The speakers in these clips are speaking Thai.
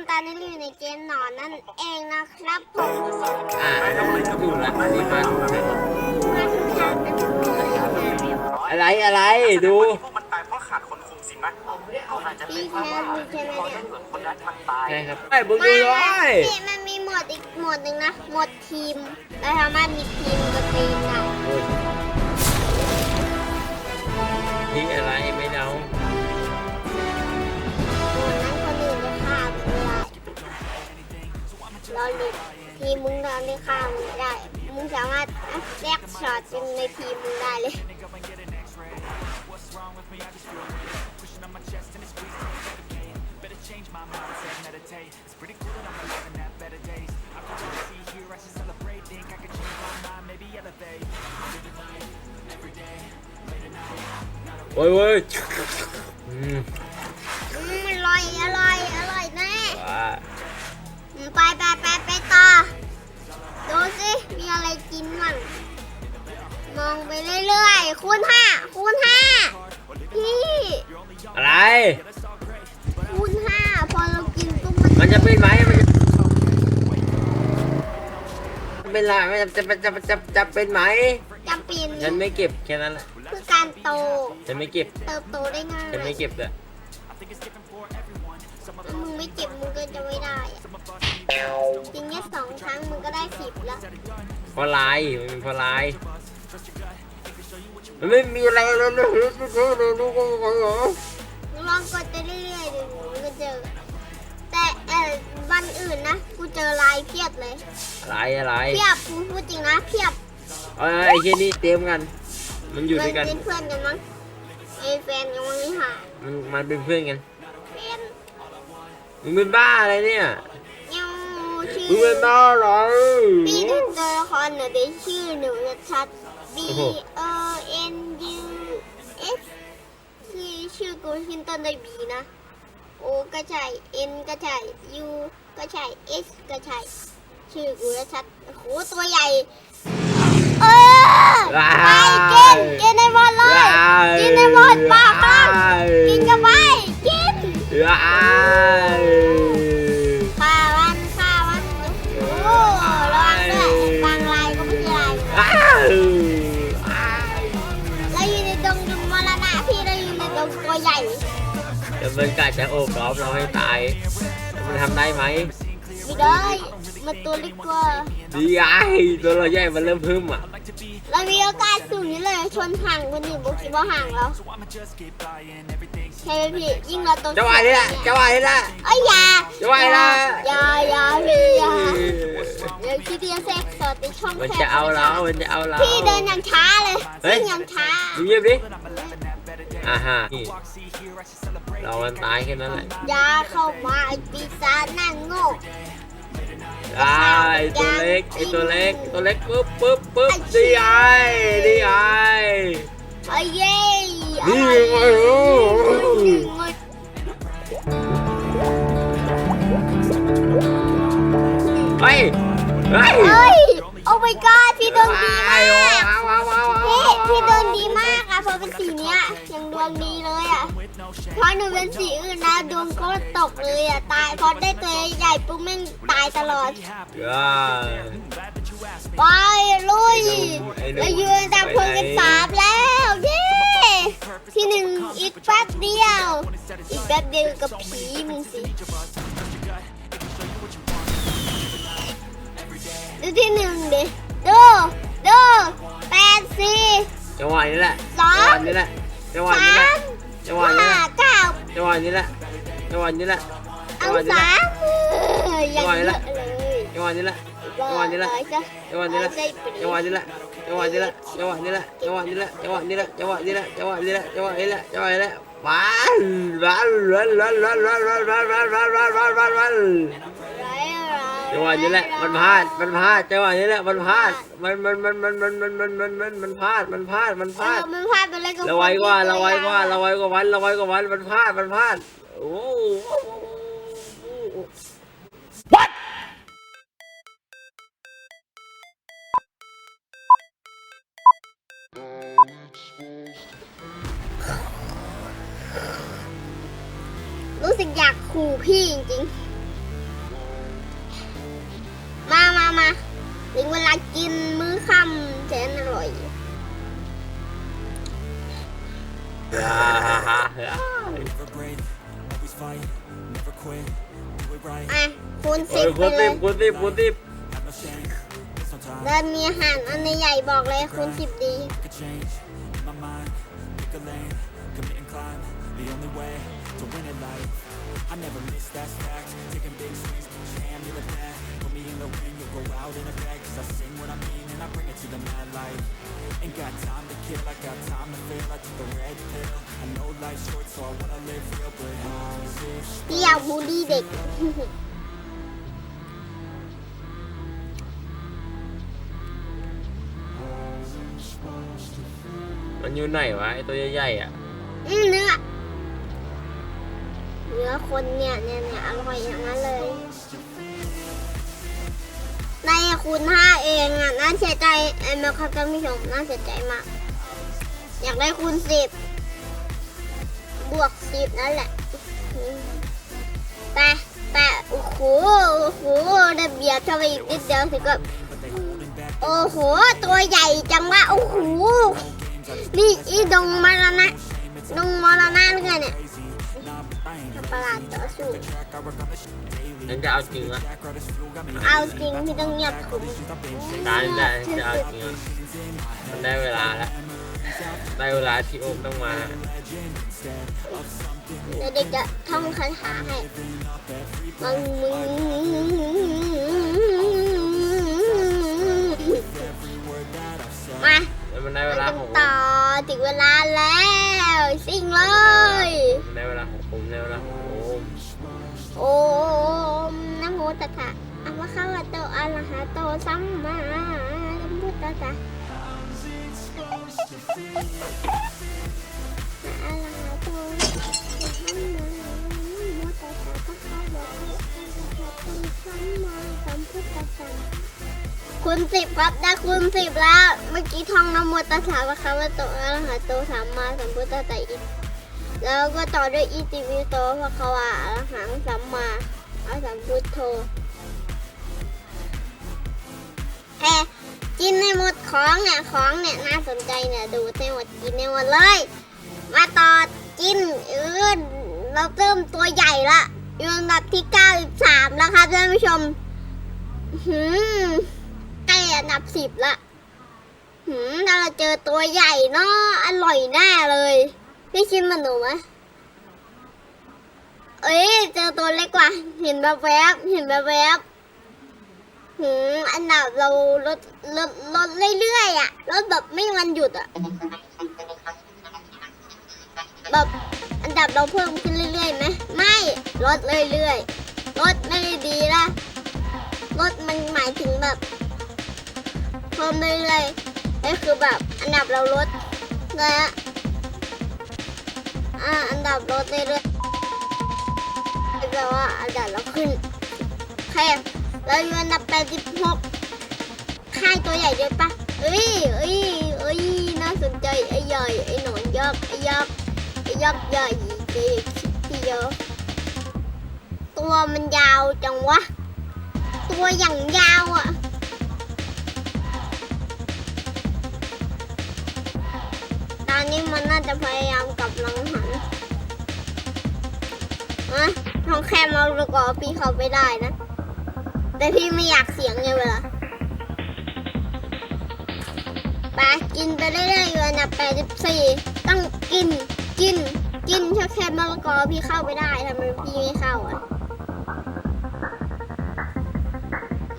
คนตอนนี้อยู่ในเกมหนอนนั่นเองนะครับผมอ่าอยู่ละอันนี้มามาทุกทางกันทุกคนเลยนอะไรอะไรดูพวกมันตายเพราะขาดคนคุมสิงไหมอาจจะเป็นเพราะว่าเพราะถ้าเกิดคนนั้นมันตายไงครับไอ้บุญมาดูเลนะยมันมีหมดอีกหมดหนึ่งนะหมดทีมเราสามารถมีทีม อนนี้ฆ่ามึงไม่ได้มึงสามารถแลกช็อตเป็นในทีมมึงได้เลยโอ้ยโอ้ย อะไรกินมั่งมองไปเรื่อยๆคูณห้าคูณห้าพี่อะไร คูณห้าพอเรากินปุ๊บมัมันนจะเป็นไหมมันจะเป็นไรมันจะจะจะจะจะเป็นไหมจำเป็นฉันไม่เก็บแค่นั้นแหละคือการโต ฉันไม่เก็บ เติบโตได้ง่ายฉันไม่เก็บเลย ถ้ามึงไม่เก็บมึงก็จะไม่ได้อะกินแค่สองครั้งมึงก็ได้สิบแล้วเพราะลายมันเป็นเพราะลายมันไม่มีอะไรเลยนะดูก็เหรอลองกดไปเรื่อยๆดูมึงก็เจอ แต่เออวันอื่นนะกูเจอลายเพียบเลยอะไรอะไรเพียบกูพูดจริงนะเพียบเอ้ยไอ้เช่นนี้เตรียมกัน มันอยู่ด้วยกันเป็นเพื่อนกันมั้งไอ้แฟนกันมั้งนี่หามันมันเป็นเพื่อนกันแฟน มึงเป็นบ้าอะไรเนี่ยยังชื่มึงเป็นอบ้าอะไรพี่ดูตัวละครหน่อยดิชื่อหนูชัด B โอ้โห O N U S คือชื่อกูขึ้นต้นด้วย B นะ O ก็ใช่ N ก็ใช่ U ก็ใช่ S ก็ใช่ ชื่อกูชัดโอ้โหตัวใหญ่ เออไปกินกินในหมดเลยกินในหมดปากข้างกินกันไปกินว้ย มันกะจะโอบล้อมเราให้ตายแล้วมันทำได้ไหมไม่ได้ มันตัวเล็กกว่าดีไอตัวเราใหญ่มันเริ่มพึ่มอะ เรามีโอกาสสูงนี่เลย ชนห่างคนอื่นบุกคิดว่าห่างเราใช่ไหมพี่ ยิ่งเราโตจังหวะนี้แหละจังหวะนี้แหละเอ้ยอย่าจังหวะนี้แหละอย่าอย่าพี่อย่าเดี๋ยวคิดที่จะแทรกสอดในช่องมันแคจะบเอาเรามันจะเอาเราพี่เดินอย่างช้าเลยเฮ้ยวิ่งอย่างช้ามึงเงียบดิ อ่าฮะนี่เรามันตายแค่นั้นแหละอย่าเข้ามาไอ้ปีศาจนั่งโง่ได้ไอ้ตัวเล็กไอ้ตัวเล็กตัวเล็กปุ๊บปุ๊บปุ๊บดีไอดีไอไอ้เย้นี่อะไรไงโอ้นี่ไงเฮ้ยเฮ้ยเอ้ยโอ้ my god พี่ดวงดีมากว้าวว้าวว้าวว้าวพี่พี่ด วเพราเป็นสีเนี้ยยังดวงดีเลยอะเพราะหนูเป็นสีอื่นนะดวงก็ตกเลยอะตายเพราะได้ตัวใหญ่ปุ๊บแม่งตายตลอดว้าวไปลุยเราอยู่อันดับคนกันสามแล้วเย้ที่หนึ่งอีกแป๊บเดียว อีกแป๊บเดียวกับผีมึงสิดูที่หนึ่งดิดูดูแปดสี่จังหวะนี้แหละ จังหงวะนี้แหละจังหวะสานี้แหละมจังหวะนี้ห้าแหละเก้าจังหวะนี้แหละจังหวะนี้แหละจัเอางหวะนี้แหสาละมเอออย่างเยอะเลยจังหวะนี้แหละก็จังหวะนี้แหละร้อยจ้ะจังหวะนี้แหละร้อยใจปรีจังหวะนี้แหละ จังหวะนี้แหละ จังหวะนี้แหละ จังหวะนี้แหละ จังหวะนี้แหละ จังหวะนี้แหละ จังหวะนี้แหละ จังหวะนี้แหละ จังหวะนี้แหละว้าวว้าวว้าวว้าวว้าวว้าวว้าวว้าวว้าวว้าวว้าวว้าว จังหวะนี้แหละมันพลาดมันพลาดจังหวะนี้แหละมันพลาดมันมันมันมันมันมันมันมันมันมันพลาดมันพลาดมันพลาดมันพลาดไปเลยกับเราไวกว่าเราไวกว่าตัวเราไวกว่าวันเราไวกว่าวันมันพลาดมันพลาดโอ้โหรู้สึกอยากขู่พี่จริง ถึงเวลากินมื้อค่ำแสนอร่อย Never break, always fight, never quit, do it right, อะคูณเอสิอบไปคูณเลสิยบคูณสิบคูณสิบ have no shame, there's no time, เดินมีอาหารอันใหญ่บอกเลยคูณสิบดี could change, in my mind, pick a lane, commit and climb, the only way to win at life, I never miss, that's fact, taking big swings, put your hand to the bat, put me in the ring, you'll go out in a bag, cause I sing what I mean and I bring it to the mad light, ain't got time to kill, I got time to feel, I took the red pill, I know life's short so I wanna live real, but is it พี่อยากบูลลี่เด็ก มันอยู่ไหนวะไอตัวใหญ่ๆอะอืมเนื้อเนื้อคนเนี่ยเนี่ยเนี่ยอร่อยอย่างนั้นเลย ในคูณห้าเองอะน่าเสียใจไอ้แมวครับท่านผู้ชมน่าเสียใจมาก อยากได้คูณสิบบวกสิบนั่นแหละแต่แต่โอ้โหโอ้โหได้เบียดเข้าไปอีกนิดเดียวถึงก็โอ้โห ตัวใหญ่จังวะโอ้โห นี่อีดงมรณะดงมรณะหรือไงเนี่ยประหลาดต่อสู้ ยังจะเอาจริงวะเอาจริงที่ต้องเงียบขุมการได้จะเอาจริงวะมันได้เวลาแล้วได้เวลาที่โอมต้องมาเดี๋ยวเด็กจะท่องคาถาให้มังมึงมาแล้วมันได้เวมาลากันของต่อถึงเวลาแล้ว คุณสิบครับได้คุณสิบแล้ว เมื่อกี้ท่องนะโมตัสสะพระคะวะโตอะระหะโตสัมมาสัมพุทธะอีกแล้วก็ต่อด้วยอิติวิโตภะควะอรหังสัมมาอสัมพุทโธแค่กินในหมด ของเนี่ยของเนี่ยน่าสนใจเนี่ยดูในหมดกินในหมดเลย มาต่อกินเออเราเริ่มตัวใหญ่ละอยู่อันดับที่ 93 แล้วครับท่านผู้ชมหืมใกล้อันดับ 10 ละหืมถ้าเราเจอตัวใหญ่เนาะอร่อยแน่เลยพี่ชิมมันหนูไหมเอ้ยเจอตัวเล็กกว่า เห็นแบบแวบเห็นแบบแวบ หืมอันดับเราลดลดลดเรื่อยๆอะลดแบบไม่มีวันหยุดอะแบบอันดับเราเพิ่มขึ้นเรื่อยๆไหมไม่ลดเรื่อยๆลดไม่ได้ดีนะลดมันหมายถึงแบบเพิ่มเรื่อยๆก็คือแบบอันดับเราลดนะฮะอ่าอันดับลดเรื่อยๆแปลว่าอันดับเราขึ้นแค่ เราอยู่อันดับ86ค่ายตัวใหญ่ด้วยปะเอ้ยเอ้ยเอ้ยน่าสนใจไอ้ใหญ่ไอ้หนอนยักษ์ไอ้ยักษ์ไอ้ยักษ์ใหญ่เด็กที่เยอะตัวมันยาวจังวะ ตัวอย่างยาวอะตอนนี้มันน่าจะพยายามกลับหลังหันอะท้องแคมเราประกอบพี่เขาไปได้นะ แต่พี่ไม่อยากเสียงไงเวลาไปกินไปเรื่อยๆอยู่อันดับ84 ต้องกินกินกินถ้าแค่มะละกอพี่เข้าไปได้ทำไมพี่ไม่เข้าอะ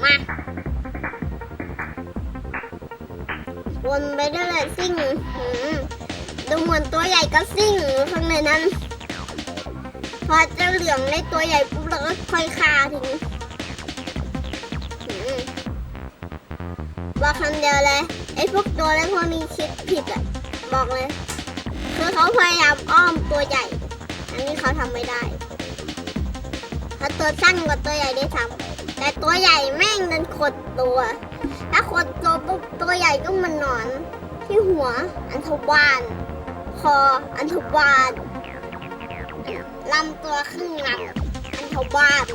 มาวนไปเรื่อยๆซิ่งดูเหมือนตัวใหญ่ก็ซิ่งข้างในนั้น พอเจ้าเหลืองในตัวใหญ่ปุ๊บเราก็ค่อยคาทิ้ง บอกคำเดียวเลยไอ้พวกตัวเล็กพวกนี้คิดผิดอะบอกเลย คือเขาพยายามอ้อมตัวใหญ่ อันนี้เขาทำไม่ได้เขาตัวสั้นกว่าตัวใหญ่ได้ทำแต่ตัวใหญ่แม่งดันขดตัวถ้าขดตัวปุ๊บตัวใหญ่ก็มันนอน ที่หัวอันทวารคออันทวารลำตัวครึ่งลำอันทวาร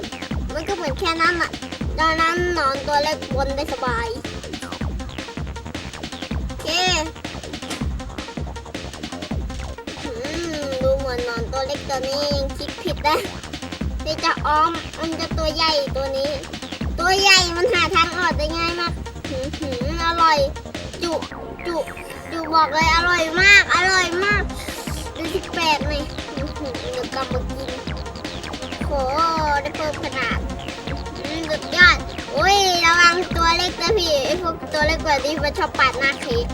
มันก็เหมือนแค่นั้นอะดังนั้นนอนตัวเล็กวนได้สบาย นอนตัวเล็กตัวนี้ยังคิดผิดนะที่จะอ้อมมันจะตัวใหญ่ตัวนี้ ตัวใหญ่มันหาทางออกได้ง่ายมากหืมหืมอร่อย จุจุจุบอกเลยอร่อยมาก อร่อยมากดูสิแปลกเลยหืมหืมเดี๋ยวกลับมากินโหได้เพิ่มขนาดอืมสุดยอดโอ้ยระวังตัวเล็กนะพี่ไอพวกตัวเล็กกว่านี้มันชอบปาดหน้าเค้ก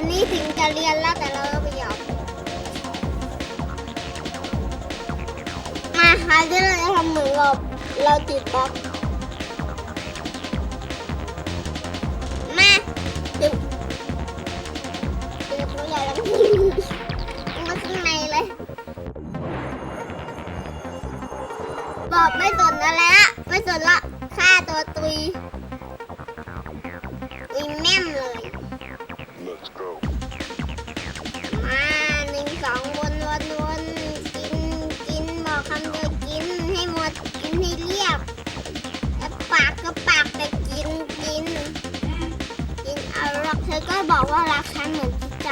วันนี้ถึงจะเรียนแล้วแต่เราก็ไม่ยอมมาค่ะที่เราจะทำเหมือนเราเราติดบล็อกมาดึงดึงตัวใหญ่แล้วมาข้างในเลยบอกไม่สนอะไรละไม่สนละฆ่าตัวตุยตุยแม่มเลย กินให้เรียบแล้วปากก็ปากแต่กินกิน กินเอาหรอกเธอก็บอกว่ารักฉันเหมือนจิตใจ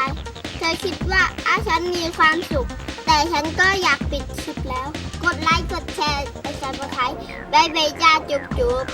เธอคิดว่าอาฉันมีความสุข แต่ฉันก็อยากปิดคลิปแล้ว กดไลค์กดแชร์ไปซับสไครต์บายบายจ้าจุ๊บจุ๊บ